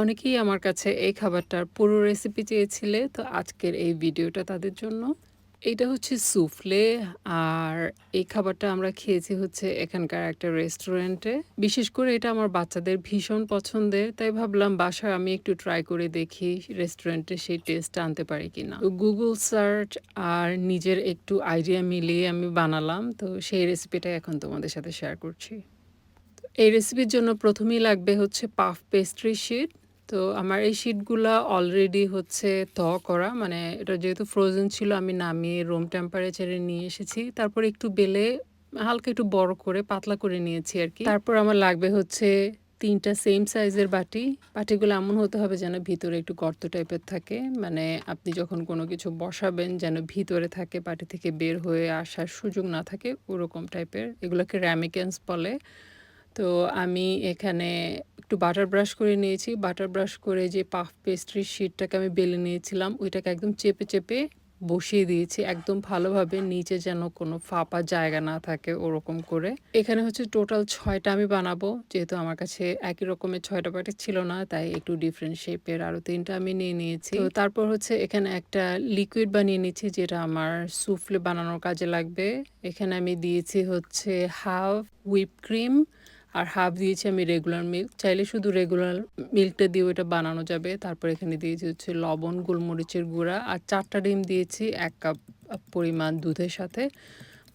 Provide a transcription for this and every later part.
অনেকেই আমার কাছে এই খাবারটার পুরো রেসিপি চেয়েছিলে, তো আজকের এই ভিডিওটা তাদের জন্য। এটা হচ্ছে সুফলে আর এই খাবারটা আমরা খেয়েছি হচ্ছে এখানকার একটা রেস্টুরেন্টে বিশেষ করে এটা আমার বাচ্চাদের ভীষণ পছন্দের, তাই ভাবলাম বাসায় আমি একটু ট্রাই করে দেখি রেস্টুরেন্টে সেই টেস্ট আনতে পারি কিনা। গুগল সার্চ আর নিজের একটু আইডিয়া মিলিয়ে আমি বানালাম, তো সেই রেসিপিটাই এখন তোমাদের সাথে শেয়ার করছি। এই রেসিপির জন্য প্রথমেই লাগবে হচ্ছে পাফ পেস্ট্রি শিট তো আমার এই শিটগুলা অলরেডি হচ্ছে ত করা। মানে এটা যেহেতু ফ্রোজেন ছিল, আমি নামিয়ে রুম টেম্পারেচারে নিয়ে এসেছি। তারপর একটু বেলে হালকা একটু বড় করে, পাতলা করে নিয়েছি আর কি তারপর আমার লাগবে হচ্ছে তিনটা সেম সাইজের বাটি। বাটিগুলো এমন হতে হবে যেন ভিতরে একটু গর্ত টাইপের থাকে। মানে আপনি যখন কোনো কিছু বসাবেন, যেন ভিতরে থাকে, বাটি থেকে বের হয়ে আসার সুযোগ না থাকে, ওরকম টাইপের এগুলোকে র্যামিকেন্স বলে। তো আমি এখানে একটু বাটার ব্রাশ করে নিয়েছি। বাটার ব্রাশ করে যে পাফ পেস্ট্রির শিটটাকে আমি বেলে নিয়েছিলাম, ওইটাকে একদম চেপে চেপে বসিয়ে দিয়েছি। একদম ভালোভাবে নিচে যেন কোনো ফাঁপা জায়গা না থাকে ওরকম করে। এখানে হচ্ছে টোটাল ছয়টা আমি বানাবো। যেহেতু আমার কাছে একই রকমের ছয়টা বাটি ছিল না, তাই একটু ডিফারেন্ট শেপের আরও তিনটা আমি নিয়ে নিয়েছি। তো তারপর হচ্ছে এখানে একটা লিকুইড বানিয়ে নিয়েছি যেটা আমার সুফলে বানানোর কাজে লাগবে। এখানে আমি দিয়েছি হচ্ছে হাফ হুইপ ক্রিম আর হাফ দিয়েছি আমি রেগুলার মিল্ক চাইলে শুধু রেগুলার মিল্কটা দিয়েও এটা বানানো যাবে। তারপর এখানে দিয়েছি হচ্ছে লবণ, গোলমরিচের গুঁড়া আর চারটা ডিম দিয়েছি এক কাপ পরিমাণ দুধের সাথে।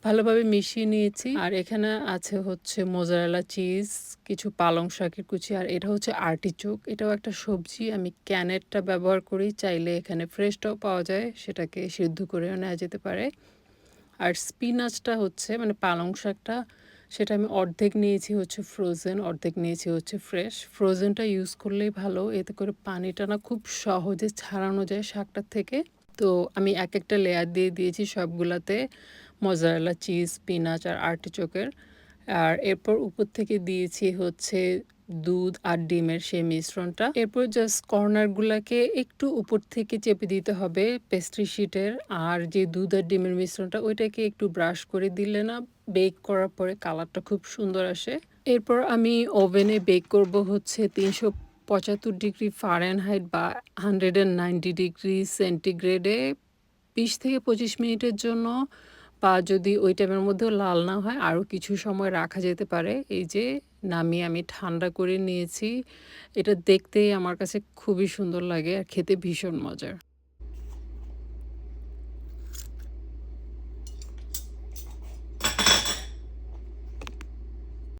ভালোভাবে মিশিয়ে নিয়েছি। আর এখানে আছে হচ্ছে মোজারেলা চিজ কিছু পালং শাকের কুচি আর এটা হচ্ছে আর্টিচোক এটাও একটা সবজি। আমি ক্যানেটটা ব্যবহার করি। চাইলে এখানে ফ্রেশটাও পাওয়া যায়। সেটাকে সিদ্ধ করেও নেওয়া যেতে পারে। আর স্পিনাচটা হচ্ছে মানে পালং শাকটা সেটা আমি অর্ধেক নিয়েছি হচ্ছে ফ্রোজেন অর্ধেক নিয়েছি হচ্ছে ফ্রেশ ফ্রোজেনটা ইউজ করলেই ভালো, এতে করে পানিটা না খুব সহজে ছাড়ানো যায় শাকটার থেকে। তো আমি এক একটা লেয়ার দিয়ে দিয়েছি সবগুলাতে মজারালা চিজ পিনাচ আর আর্টিচোকের আর এরপর উপর থেকে দিয়েছি হচ্ছে দুধ আর ডিমের সেই মিশ্রণটা। এরপর জাস্ট কর্নারগুলোকে একটু উপর থেকে চেপে দিতে হবে পেস্ট্রি শিটের আর যে দুধ আর ডিমের মিশ্রণটা, ওইটাকে একটু ব্রাশ করে দিলে না বেক করার পরে কালারটা খুব সুন্দর আসে। এরপর আমি ওভেনে বেক করব হচ্ছে তিনশো পঁচাত্তর ডিগ্রি ফারেনহাইট বা হান্ড্রেড অ্যান্ড নাইনটি ডিগ্রি সেন্টিগ্রেডে বিশ থেকে পঁচিশ মিনিটের জন্য বা যদি ওই টাইমের মধ্যেও লাল না হয়, আরও কিছু সময় রাখা যেতে পারে। এই যে নামিয়ে আমি ঠান্ডা করে নিয়েছি। এটা দেখতেই আমার কাছে খুবই সুন্দর লাগে আর খেতে ভীষণ মজার।